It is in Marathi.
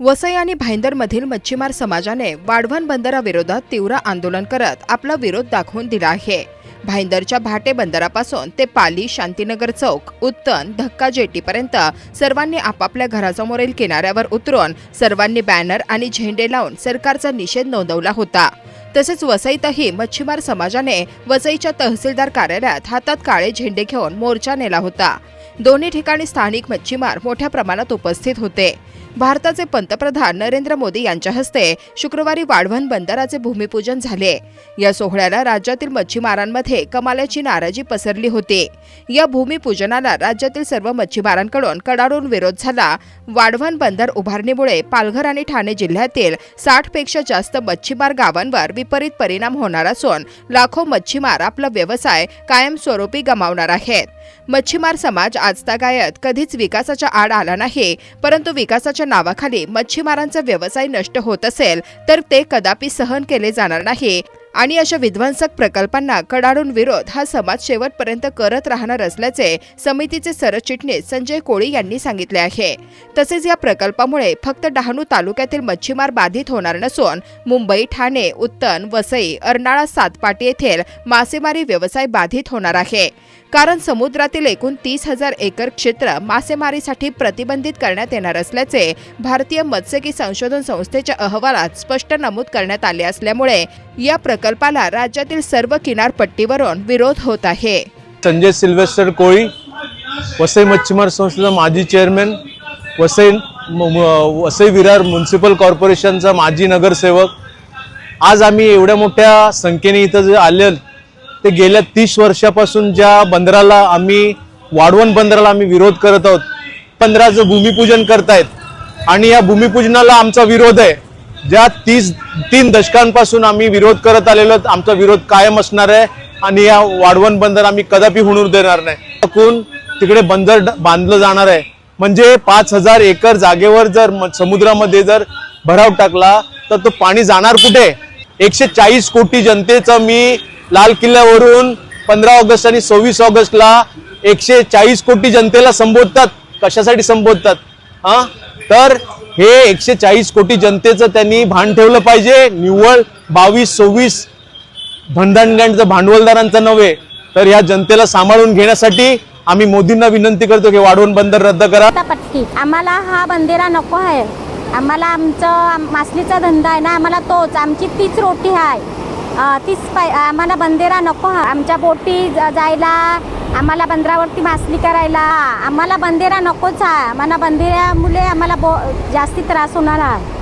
वसई आणि भाईंदरमधील मच्छीमार समाजाने वाढवण बंदराविरोधात तीव्र आंदोलन करत आपला विरोध दाखवून दिला आहे. भाईंदरच्या भाटे बंदरापासून ते पाली शांतीनगर चौक उत्तन धक्का जेटीपर्यंत सर्वांनी आपापल्या घरासमोरील किनाऱ्यावर उतरून सर्वांनी बॅनर आणि झेंडे लावून सरकारचा निषेध नोंदवला होता. तसेच वसईतही मच्छीमार समाजाने वसईच्या तहसीलदार कार्यालयात हातात काळे झेंडे घेऊन मोर्चा नेला होता. दोन्ही ठिकाणी स्थानिक मच्छीमार मोठ्या प्रमाणात उपस्थित होते. भारताचे पंतप्रधान नरेंद्र मोदी यांच्या हस्ते शुक्रवारी वाढवण बंदराचे भूमिपूजन झाले. या सोहळ्याला राज्यातील मच्छीमारांमध्ये कमालाची नाराजी पसरली होती. या भूमिपूजनाला राज्यातील सर्व मच्छीमारांकडून कडाडून विरोध झाला. वाढवण बंदर उभारणीमुळे पालघर आणि ठाणे जिल्ह्यातील साठपेक्षा जास्त मच्छीमार गावांवर विपरीत परिणाम होणार असून लाखो मच्छीमार आपला व्यवसाय कायमस्वरूपी गमावणार आहेत. मच्छीमार समाज आजतागायत कधीच विकासाच्या आड आला नाही. परंतु विकासाच्या नावाखाली मच्छीमारांचा व्यवसाय नष्ट होत असेल तर ते कदापि सहन केले जाणार नाही. आणि अशा विध्वंसक प्रकल्पांना कडाडून विरोध हा समाज शेवटपर्यंत करत राहणार असल्याचे समितीचे सरचिटणीस संजय कोळी यांनी सांगितले आहे. तसेच या प्रकल्पामुळे फक्त डहाणू तालुक्यातील मच्छीमार बाधित होणार नसून मुंबई ठाणे उत्तन वसई अर्नाळा सातपाटी येथील मासेमारी व्यवसाय बाधित होणार आहे. कारण समुद्रातील एकूण तीस हजार एकर क्षेत्र मासेमारीसाठी प्रतिबंधित करण्यात येणार असल्याचे भारतीय मत्स्यकी संशोधन संस्थेच्या अहवालात स्पष्ट नमूद करण्यात आले असल्यामुळे या प्रकल्पाला राज्यातील सर्व किनारपट्टीवरून विरोध होत आहे. संजय सिल्वेस्टर कोळी वसई मच्छीमार संस्थेचा माजी चेअरमॅन वसई म- वसई विरार म्युन्सिपल कॉर्पोरेशनचा माजी नगरसेवक. आज आम्ही एवढ्या मोठ्या संख्येने इथं जे आले ते गेल्या तीस वर्षापासून ज्या बंदराला आम्ही वाढवण बंदराला आम्ही विरोध करत आहोत बंदराचं भूमिपूजन करतायत. आणि या भूमिपूजनाला आमचा विरोध आहे. ज्या तीस तीन दशकांपासून आम्ही विरोध करत आलेलो आमचा विरोध कायम असणार आहे आणि या वाढवण बंदर आम्ही कदापि होणार देणार नाही. टाकून तिकडे बंदर बांधलं जाणार आहे. म्हणजे पाच हजार एकर जागेवर जर समुद्रामध्ये जर भराव टाकला तर तो पाणी जाणार कुठे? एकशे चाळीस कोटी जनतेचं मी लाल किल्ल्यावरून पंधरा ऑगस्ट आणि सव्वीस ऑगस्टला एकशे चाळीस कोटी जनतेला संबोधतात. कशासाठी संबोधतात? हा? तर हे एकशे चाळीस कोटी जनतेचं त्यांनी भान ठेवलं पाहिजे. निव्वळ बावीस सव्वीस धनधानग्यांचं भांडवलदारांचं नव्हे तर या जनतेला सांभाळून घेण्यासाठी आम्ही मोदींना विनंती करतो की वाढवण बंदर रद्द करा. पटकी आम्हाला हा बंदेरा नको आहे. आम्हाला आमचं मासलीचा धंदा आहे ना आम्हाला तोच आमची तीच रोटी आहे. तीच पाय आम्हाला बंदेरा नको आमच्या बोटी जायला आम्हाला बंदरावरती मासली करायला. आम्हाला बंदेरा नकोच आहे आम्हाला बंदेऱ्यामुळे आम्हाला बो जास्ती त्रास होणार आहे